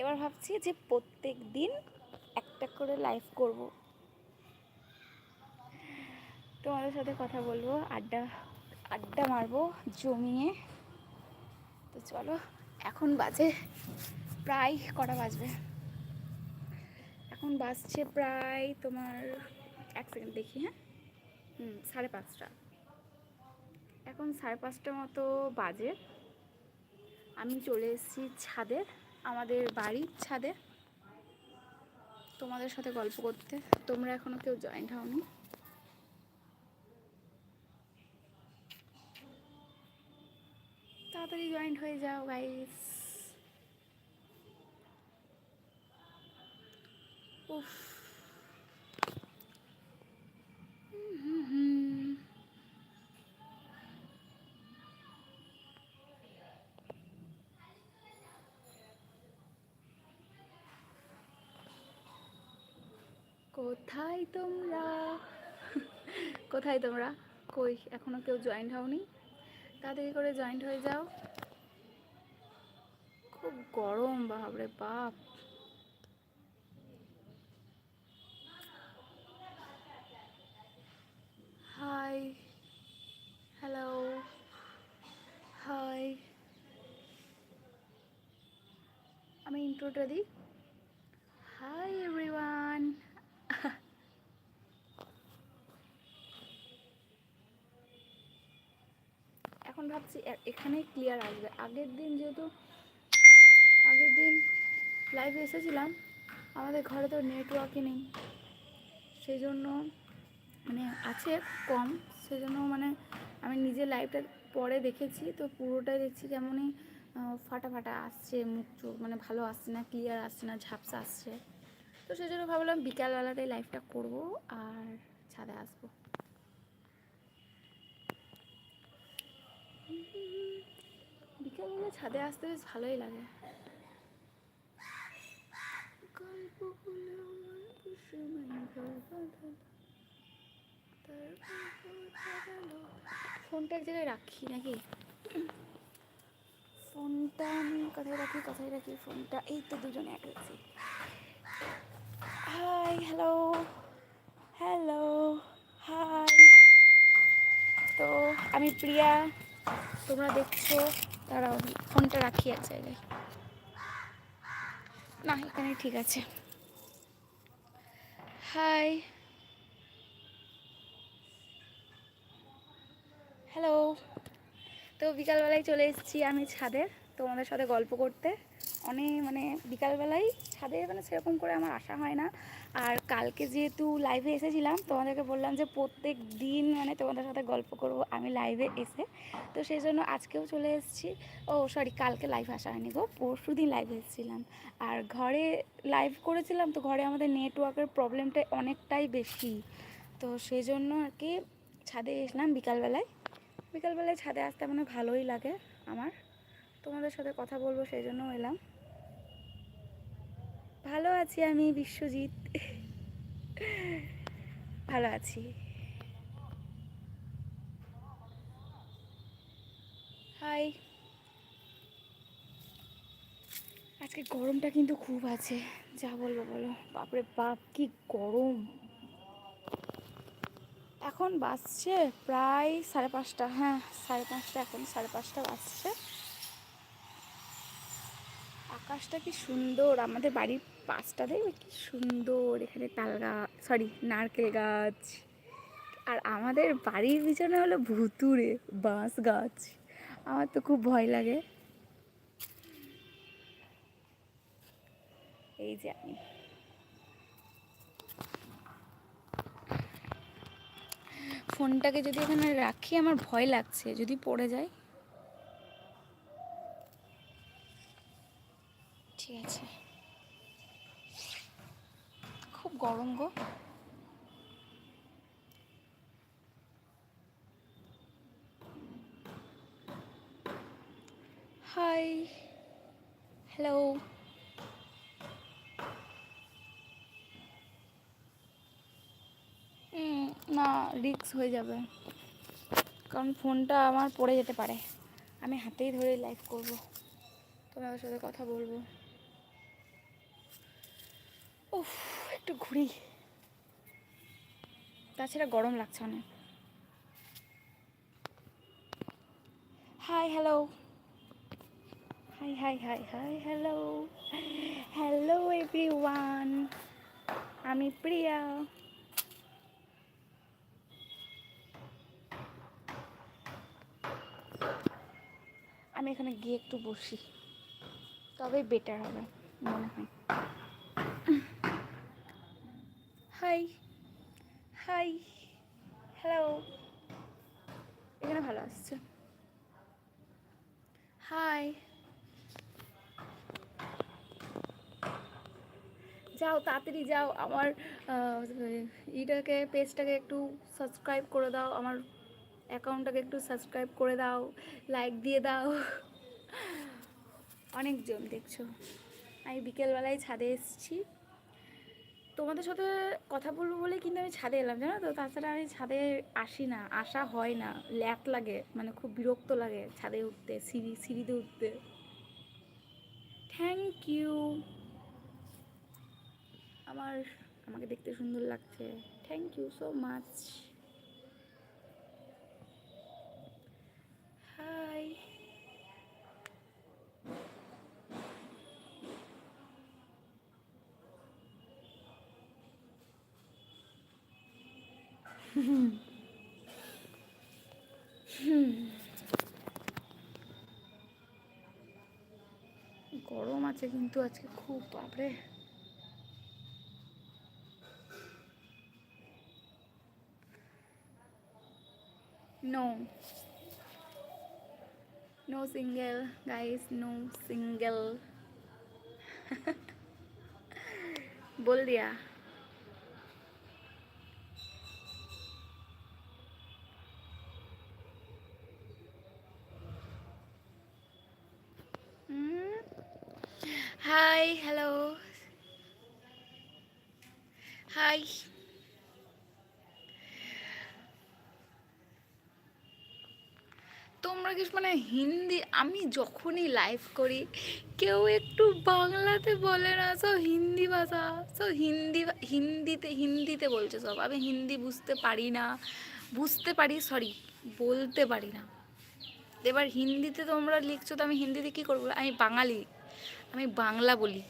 এবার ভাবছি যে প্রত্যেক দিন একটা করে লাইভ করব। তোমাদের সাথে কথা বলব, আড্ডা আড্ডা মারবো জমিয়ে। তো চলো, এখন বাজে প্রায় কটা বাজবে? এখন বাজছে প্রায় তোমার, এক সেকেন্ড দেখি হ্যাঁ? হুম, সাড়ে পাঁচটা। এখন সাড়ে পাঁচটা মতো বাজে। আমি চলে এসেছি ছাদে আমাদের বাড়ির ছাদে। তোমাদের সাথে গল্প করতে। তোমরা এখনও কেউ জয়েন্ট হওনি। তাড়াতাড়ি জয়েন্ট হয়ে যাও গাইস উফ। কোথায় তোমরা? কোথায় তোমরা? কই, এখনও কেউ জয়েন্ট হওনি? তাড়াতাড়ি করে জয়েন্ট হয়ে যাও। খুব গরম, বাপরে বাপ। হাই হ্যালো হাই আমি ইন্ট্রোটা দিই। হাই এভরিওয়ান এখন ভাবছি এখানেই ক্লিয়ার আসবে। আগের দিন যেহেতু, আগের দিন লাইভে এসেছিলাম, আমাদের ঘরে তো নেটওয়ার্কই নেই। সেই জন্য মানে আছে কম সেই জন্য মানে আমি নিজে লাইভটা পরে দেখেছি, তো পুরোটাই দেখছি কেমনই ফাটা ফাটা আসছে, মুখ চোখ মানে ভালো আসছে না ক্লিয়ার আসছে না, ঝাপসা আসছে। তো সেই জন্য ভাবলাম বিকালবেলাটাই লাইভটা করব, আর ছাদে আসব। বিকালবেলা ছাদে আসতে বেশ ভালোই লাগে। গল্পগুলো আমার। ফোনটা এক জায়গায় রাখি নাকি? ফোনটা আমি কোথায় রাখি কোথায় রাখি ফোনটা এই তো দুজনে এক রাখছি হাই হ্যালো হ্যালো হাই। তো আমি প্রিয়া তোমরা দেখছ তারাও ফোনটা রাখি এক জায়গায়। না, এখানে ঠিক আছে। হাই। হ্যালো। তো বিকালবেলায় চলে এসেছি আমি ছাদের তোমাদের সাথে গল্প করতে। অনেক মানে বিকালবেলায় ছাদে মানে সেরকম করে আমার আসা হয় না। আর কালকে যেহেতু লাইভে এসেছিলাম, তোমাদেরকে বললাম যে প্রত্যেক দিন মানে তোমাদের সাথে গল্প করব, আমি লাইভে এসে। তো সেই জন্য আজকেও চলে এসেছি। ও সরি কালকে লাইভ আসা হয়নি গো, পরশু দিন লাইভে এসেছিলাম। আর ঘরে লাইভ করেছিলাম তো ঘরে আমাদের নেটওয়ার্কের প্রবলেমটা অনেকটাই বেশি। তো সেই জন্য আর কি ছাদে এসলাম বিকালবেলায়। বিকালবেলায় ছাদে আসতে মানে ভালোই লাগে আমার। তোমাদের সাথে কথা বলব, সেই জন্য এলাম। ভালো আছি আমি, বিশ্বজিৎ। ভালো আছি। হাই। আজকে গরমটা কিন্তু খুব আছে, যা বলব বলো। বাপরে বাপ, কি গরম। এখন বাজছে প্রায় সাড়ে পাঁচটা হ্যাঁ সাড়ে পাঁচটা, এখন সাড়ে পাঁচটা বাজছে। আকাশটা কি সুন্দর, আমাদের বাড়ির পাশটা দেখবে কি সুন্দর এখানে তাল গাছ সরি নারকেল গাছ। আর আমাদের বাড়ির পিছনে হলো ভুতুরে বাঁশ গাছ। আমার তো খুব ভয় লাগে। এই যে আমি। ফোনটাকে যদি এখানে রাখি, আমার ভয় লাগছে। যদি পড়ে যায় ঠিক আছে খুব গরম গো। High, hello. না, রিক্স হয়ে যাবে। কারণ ফোনটা আমার পড়ে যেতে পারে। আমি হাতেই ধরে লাইভ করব। তোমাদের সাথে কথা বলব। একটু ঘুরি। তাছাড়া গরম লাগছে অনেক। Hi hello hi hi hi hi hello hello everyone আমি প্রিয়া। আমি এখানে গিয়ে একটু বসি। তবে বেটার হবে, মনে হয়। হাই হাই হ্যালো এখানে ভালো আসছে। হাই যাও, তাড়াতাড়ি যাও। আমার ইটাকে, পেজটাকে একটু সাবস্ক্রাইব করে দাও। আমার অ্যাকাউন্টটাকে একটু সাবস্ক্রাইব করে দাও। লাইক দিয়ে দাও। অনেকজন, দেখছ। আমি বিকেলবেলায় ছাদে এসেছি। তোমাদের সাথে কথা বলব বলে কিন্তু আমি ছাদে এলাম, জানো তো? তাছাড়া আমি ছাদে আসি না, আসা হয় না। ল্যাট লাগে মানে খুব বিরক্ত লাগে ছাদে উঠতে, সিঁড়ি, সিঁড়িতে উঠতে। থ্যাংক ইউ আমার, আমাকে দেখতে সুন্দর লাগছে। থ্যাংক ইউ সো মাচ গরম আছে কিন্তু আজকে খুব বাপরে No. No single, guys. No single. बोल दिया কি মানে হিন্দি আমি যখনই লাইভ করি, কেউ একটু বাংলাতে বলে না, সব হিন্দি ভাষা, সব হিন্দি হিন্দিতে হিন্দিতে বলছে সব। আমি হিন্দি বুঝতে পারি না, বুঝতে পারি সরি বলতে পারি না। এবার হিন্দিতে তোমরা লিখছো তো আমি হিন্দিতে কী করব? আমি বাঙালি, আমি বাংলা বলি।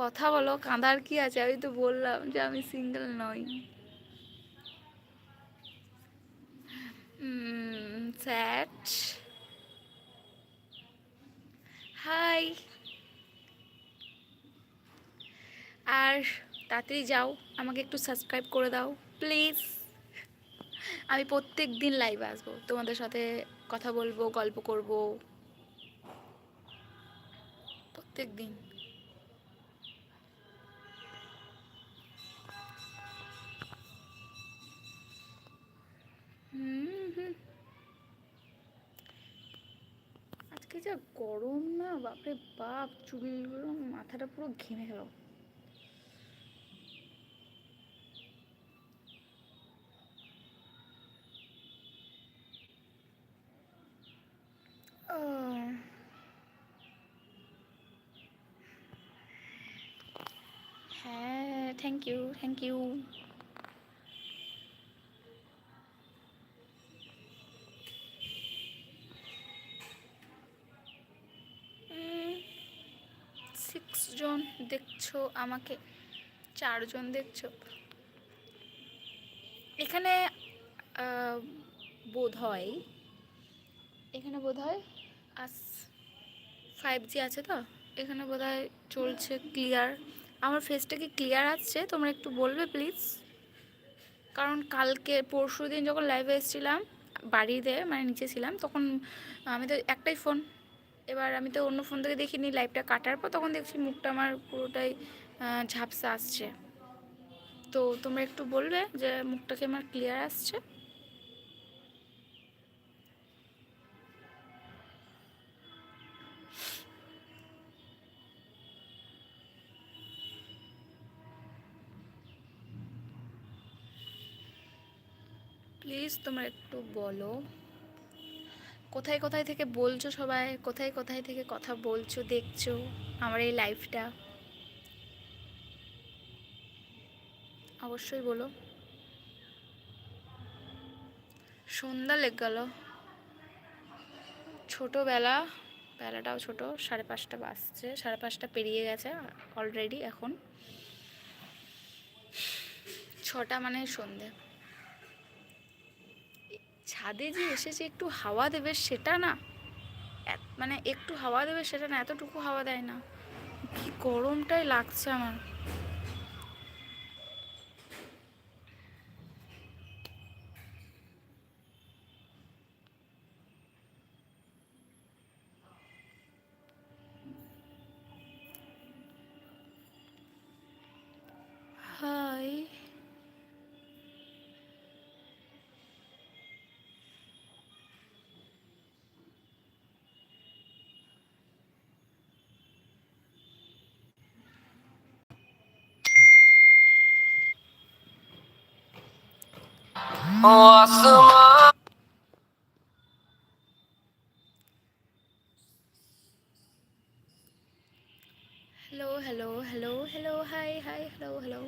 কথা বলো, কাঁদার কি আছে? আমি তো বললাম যে আমি সিঙ্গেল নই। স্যাট হাই আর তাড়াতাড়ি যাও, আমাকে একটু সাবস্ক্রাইব করে দাও প্লিজ আমি প্রত্যেক দিন লাইভে আসব, তোমাদের সাথে কথা বলব, গল্প করব। প্রত্যেক দিন। হুম হুম আজকে যা গরম না, বাপরে বাপ চুলগুলো মাথাটা পুরো ঘেমে গেল। হ্যাঁ thank you thank you six জন দেখছ আমাকে? চারজন দেখছ? এখানে বোধ হয় এখানে বোধ হয়? আস ফাইভ জি আছে তো? এখানে বোধ হয় চলছে ক্লিয়ার আমার ফেসটা কি ক্লিয়ার আসছে? তোমরা একটু বলবে প্লিজ কারণ কালকে পরশু দিন যখন লাইভে এসেছিলাম বাড়িতে মানে নিচে ছিলাম তখন আমি তো একটাই ফোন এবার আমি তো অন্য ফোন থেকে দেখিনি লাইভটা কাটার পর তখন দেখছি মুখটা আমার পুরোটাই ঝাপসা আসছে। তো তোমরা একটু বলবে যে মুখটা কি আমার ক্লিয়ার আসছে? প্লিজ তোমরা একটু বলো। কোথায় কোথায় থেকে বলছো সবাই? কোথায় কোথায় থেকে কথা বলছো, দেখছ আমার এই লাইফটা অবশ্যই বলো। সন্ধ্যা লেগ গেল। ছোটোবেলা, বেলাটাও ছোট, সাড়ে পাঁচটা বাজছে, সাড়ে পাঁচটা পেরিয়ে গেছে অলরেডি এখন। ছটা মানে সন্ধে। ছাদে যে এসে যে একটু হাওয়া দেবে সেটা না। মানে একটু হাওয়া দেবে সেটা না, এতটুকু হাওয়া দেয় না। কি গরমটাই লাগছে আমার। ও hello hello hello hello hi hi hello hello.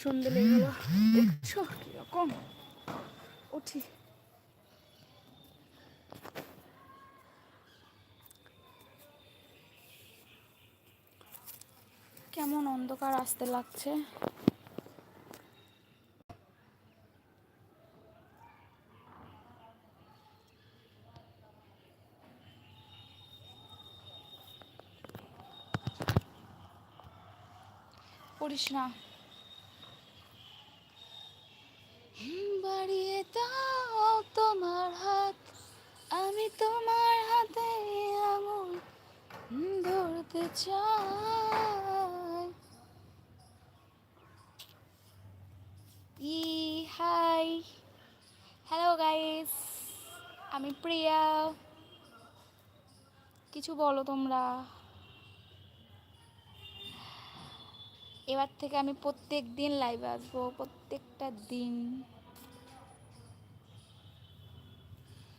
সন্ধে লেগে গেল দেখছ? কীরকম? উঠি। কেমন অন্ধকার আসতে লাগছে। পড়িস না। চাই ই হাই হ্যালো গাইস আমি প্রিয়া। কিছু বলো তোমরা। এবার থেকে আমি প্রত্যেক দিন লাইভে আসব, প্রত্যেকটা দিন।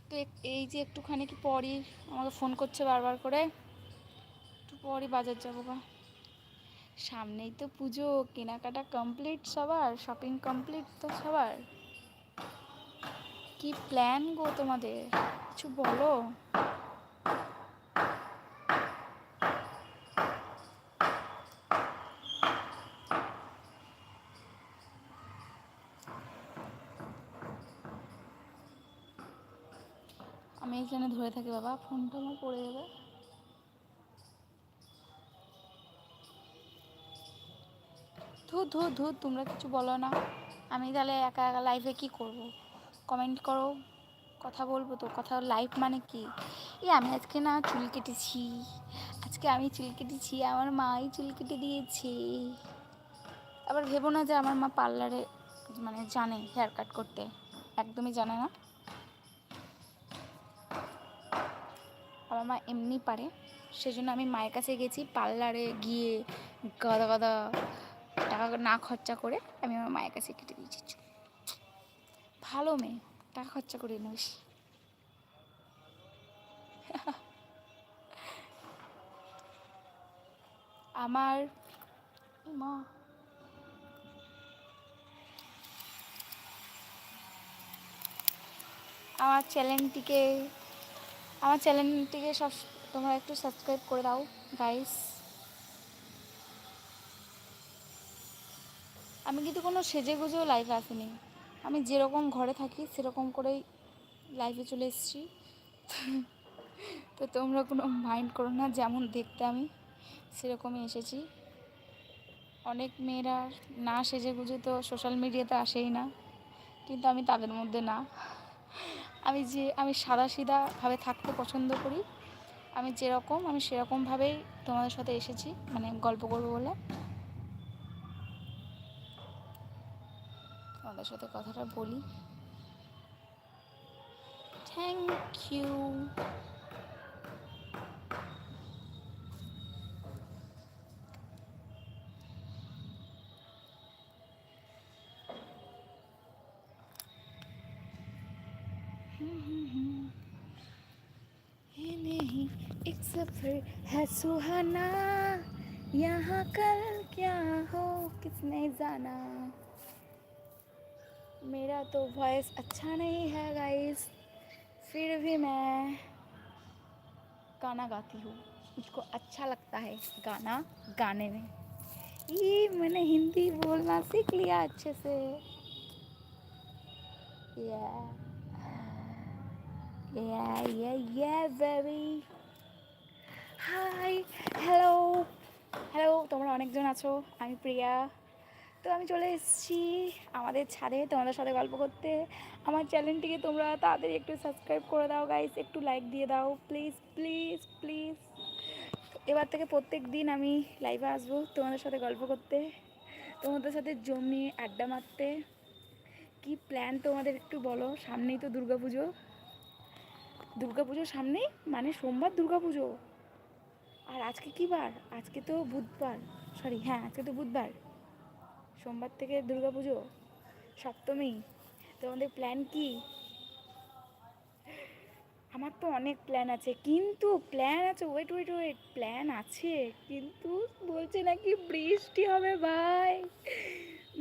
তো এই যে একটুখানি কি পরই আমাকে ফোন করছে বারবার করে। পরই বাজার যাব গা। সামনেই তো পুজো, কেনাকাটা কমপ্লিট সবার শপিং কমপ্লিট তো সবার। কি প্ল্যান গো তোমাদের? কিছু বলো? আমি এখানে ধরে থাকি বাবা ফোনটা আমার পড়ে যাবে। ধুর ধুর ধুর, তোমরা কিছু বলো না। আমি তাহলে একা একা লাইভে কি করব? কমেন্ট করো, কথা বলব তো, কথা লাইভ মানে কি? এই আমি আজকে না চুল কেটেছি। আজকে আমি চুল কেটেছি, আমার মাই চুল কেটে দিয়েছে। আবার ভেবো না যে আমার মা পার্লারে মানে জানে হেয়ার কাট করতে। একদমই জানে না। আমার মা এমনি পারে। সেজন্য আমি মায়ের কাছে গেছি পার্লারে গিয়ে গাদা গাদা টাকা না খরচা করে আমি আমার মায়ের কাছে কেটে দিয়েছি। চুল। ভালো মেয়ে, টাকা খরচা করে নিস। আমার মা। আমার চ্যানেলটিকে আমার চ্যানেলটিকে সব তোমরা একটু সাবস্ক্রাইব করে দাও গাইস আমি কিন্তু কোনো সেজে গুজেও লাইভে আসিনি। আমি যেরকম ঘরে থাকি, সেরকম করেই লাইফে চলে এসেছি। তো তোমরা কোনো মাইন্ড করো না, যেমন দেখতে আমি, সেরকমই এসেছি। অনেক মেয়েরা না সেজে গুজে তো সোশ্যাল মিডিয়াতে আসেই না, কিন্তু আমি তাদের মধ্যে না। আমি যে, আমি সাদা সিধাভাবে থাকতে পছন্দ করি। আমি যেরকম, আমি সেরকমভাবেই তোমাদের সাথে এসেছি মানে গল্প করব বলে। তোমাদের সাথে কথাটা বলি থ্যাংক ইউ ये नहीं एक सफर है सुहाना यहाँ कल क्या हो किसने जाना मेरा तो वॉइस अच्छा नहीं है गाइस फिर भी मैं गाना गाती हूँ मुझको अच्छा लगता है गाना गाने में ये मैंने हिंदी बोलना सीख लिया अच्छे से yeah Yeah, yeah, yeah, baby. Hi hello hello তোমরা অনেকজন আছো আমি প্রিয়া তো আমি চলে এসেছি আমাদের ছাদে তোমাদের সাথে গল্প করতে। আমার চ্যানেলটিকে তোমরা তাড়াতাড়ি একটু সাবস্ক্রাইব করে দাও গাইস একটু লাইক দিয়ে দাও। প্লিজ প্লিজ প্লিজ এবার থেকে প্রত্যেক দিন আমি লাইভে আসব তোমাদের সাথে গল্প করতে। তোমাদের সাথে জমি, আড্ডা মারতে। কি প্ল্যান তোমাদের একটু বলো, সামনেই তো দুর্গাপুজো। দুর্গাপুজোর সামনেই? মানে সোমবার দুর্গাপুজো? আর আজকে কী বার? আজকে তো বুধবার। সরি হ্যাঁ আজকে তো বুধবার। সোমবার থেকে দুর্গাপুজো, সপ্তমী, তোমাদের প্ল্যান কি? আমার তো অনেক প্ল্যান আছে, কিন্তু প্ল্যান আছে ওয়েট ওয়েট ওয়েট প্ল্যান আছে, কিন্তু বলছে নাকি বৃষ্টি হবে, ভাই।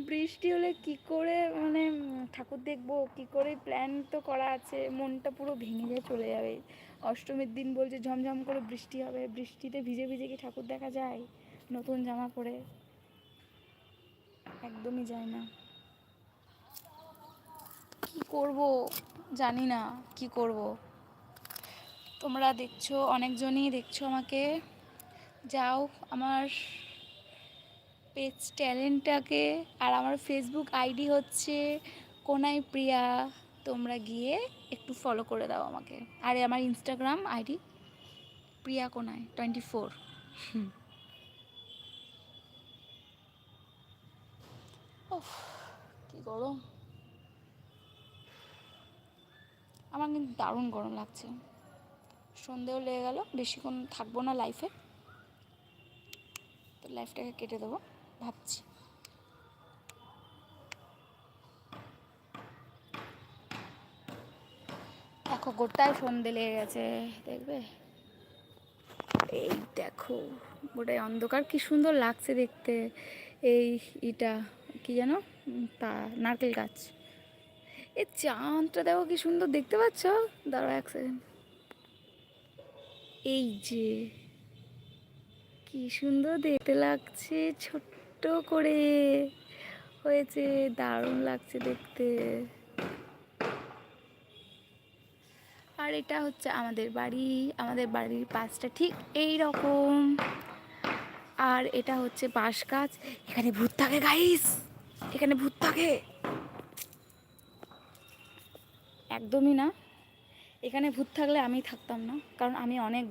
বৃষ্টি হলে কি করে মানে ঠাকুর দেখব, কি করে প্ল্যান তো করা আছে, মনটা পুরো ভেঙে যায়, চলে যাবে। অষ্টমীর দিন বলছে ঝমঝম করে বৃষ্টি হবে, বৃষ্টিতে ভিজে ভিজে কি ঠাকুর দেখা যায়? নতুন জামা পরে। একদমই যায় না। কি করব জানি না, কি করব। তোমরা দেখছ, অনেকজনই দেখছ আমাকে। যাও, আমার পেজ ট্যালেন্টটাকে আর আমার ফেসবুক আইডি হচ্ছে কোনাই প্রিয়া। তোমরা গিয়ে একটু ফলো করে দাও আমাকে। আর, আমার ইনস্টাগ্রাম আইডি প্রিয়া কোনায় টোয়েন্টি ফোর কি গরম। আমার কিন্তু দারুণ গরম লাগছে। সন্ধেও লেগে গেল, বেশিক্ষণ থাকব না লাইফে তো লাইফটাকে কেটে দেবো, ভাবছি। দেখো, গোটায় সন্ধে লেগে গেছে, দেখবে? এই দেখো, গোটায় অন্ধকার, কি সুন্দর লাগছে দেখতে, এই ইটা। কি যেন? তা, নারকেল গাছ। এ চাঁদটা দেখো কি সুন্দর, দেখতে পাচ্ছ? দাঁড়াও এক সেকেন্ড এই যে, কি সুন্দর দেখতে লাগছে, ছোট্ট করে। হয়েছে, দারুণ লাগছে দেখতে। আর এটা হচ্ছে আমাদের বাড়ি, আমাদের বাড়ির পাশটা ঠিক এই রকম আর এটা হচ্ছে বাঁশ গাছ। এখানে ভূত থাকে গাইস এখানে ভূত থাকে একদমই না এখানে ভূত থাকলে আমি থাকতাম না কারণ আমি অনেক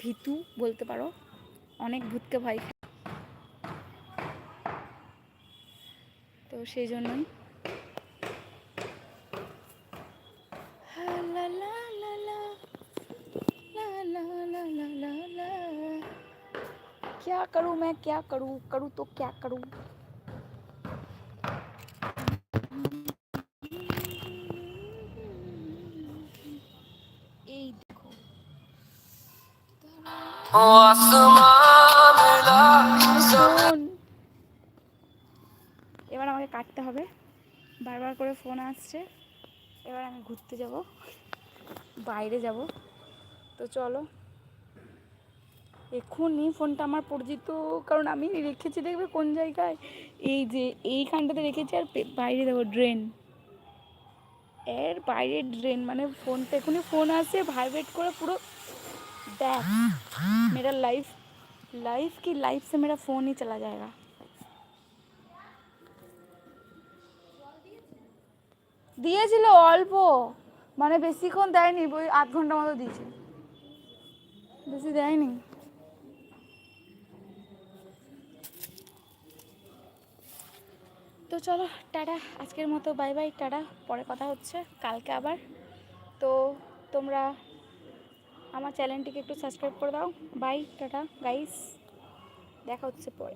ভীতু বলতে পারো অনেক ভূতকে ভয় খাই তো সেই জন্যই হা লা লা লা লা, লা লা লা লা লা লা। क्या करूँ मैं क्या करूँ करूँ तो क्या करूँ এবার আমাকে কাটতে হবে। বারবার করে ফোন আসছে। এবার আমি ঘুরতে যাব। বাইরে যাব। তো চলো। এক্ষুনি ফোনটা আমার পরিচিত। কারণ আমি রেখেছি দেখবে কোন জায়গায়? এই যে এইখানটাতে রেখেছি আর বাইরে দেবো ড্রেন। এর বাইরে ড্রেন মানে ফোনটা এখনই ফোন আসে ভাইব্রেট করে পুরো দেখ मेरा लाइफ लाइफ की लाइफ से मेरा फ़ोन ही चला जाएगा দিয়েছিল অল্প মানে বেশিক্ষণ দেয়নি ওই আধ ঘন্টা মতো দিয়েছে বেশি দেয়নি তো চলো টাটা আজকের মতো বাই বাই টাটা পরে কথা হচ্ছে কালকে আবার তো তোমরা আমার চ্যানেলটিকে একটু সাবস্ক্রাইব করে দাও। Bye tata guys. দেখা হচ্ছে পরে।